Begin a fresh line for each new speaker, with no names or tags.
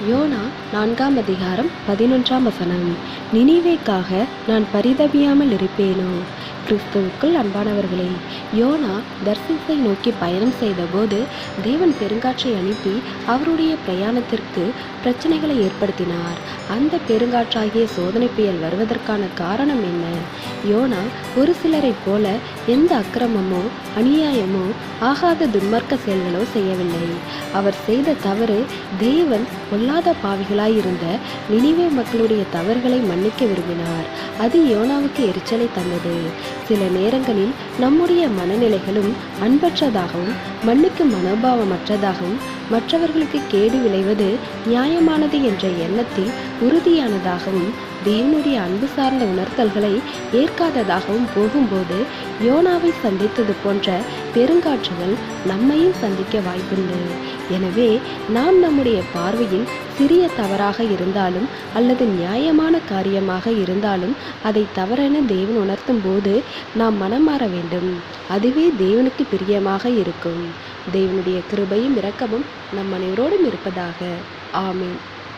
YONO நான்காம் அதிகாரம் பதினொன்றாம் வசனம். நினைவேக்காக நான் பரிதவியாமல் இருப்பேனோ? கிறிஸ்துவுக்குள் அன்பானவர்களே யோனா தர்சிஸை நோக்கி பயணம் செய்தபோது தேவன் பெருங்காற்றை அனுப்பி அவருடைய பிரயாணத்திற்கு பிரச்சனைகளை ஏற்படுத்தினார். அந்த பெருங்காற்றாகிய சோதனை புயல் வருவதற்கான காரணம் என்ன? யோனா ஒரு சிலரைப் போல எந்த அக்கிரமமோ அநியாயமோ ஆகாத துன்மார்க்க செயல்களோ செய்யவில்லை. அவர் செய்த தவறு தேவன் பொல்லாத பாவிகளாயிருந்த நினைவே மக்களுடைய தவறுகளை மன்னிக்க விரும்பினார். அது யோனாவுக்கு எரிச்சலை தந்தது. சில நேரங்களில் நம்முடைய மனநிலைகளும் அன்பற்றதாகவும் மண்ணுக்கு மனோபாவமற்றதாகவும் மற்றவர்களுக்கு கேடு விளைவது நியாயமானது என்ற எண்ணத்தில் உறுதியானதாகவும் தேவனுடைய அன்பு சார்ந்த உணர்த்தல்களை ஏற்காததாகவும் போகும்போது யோனாவை சந்தித்தது போன்ற பெருங்காற்றுகள் நம்மையும் சந்திக்க வாய்ப்புண்டு. எனவே நாம் நம்முடைய பார்வையில் சிறிய தவறாக இருந்தாலும் அல்லது நியாயமான காரியமாக இருந்தாலும் அதை தவறென தேவன் உணர்த்தும் போது நாம் மனம் மாற வேண்டும். அதுவே தேவனுக்கு பிரியமாக இருக்கும். தேவனுடைய கிருபையும் இரக்கமும் நம் அனைவரோடும் இருப்பதாக. ஆமீன்.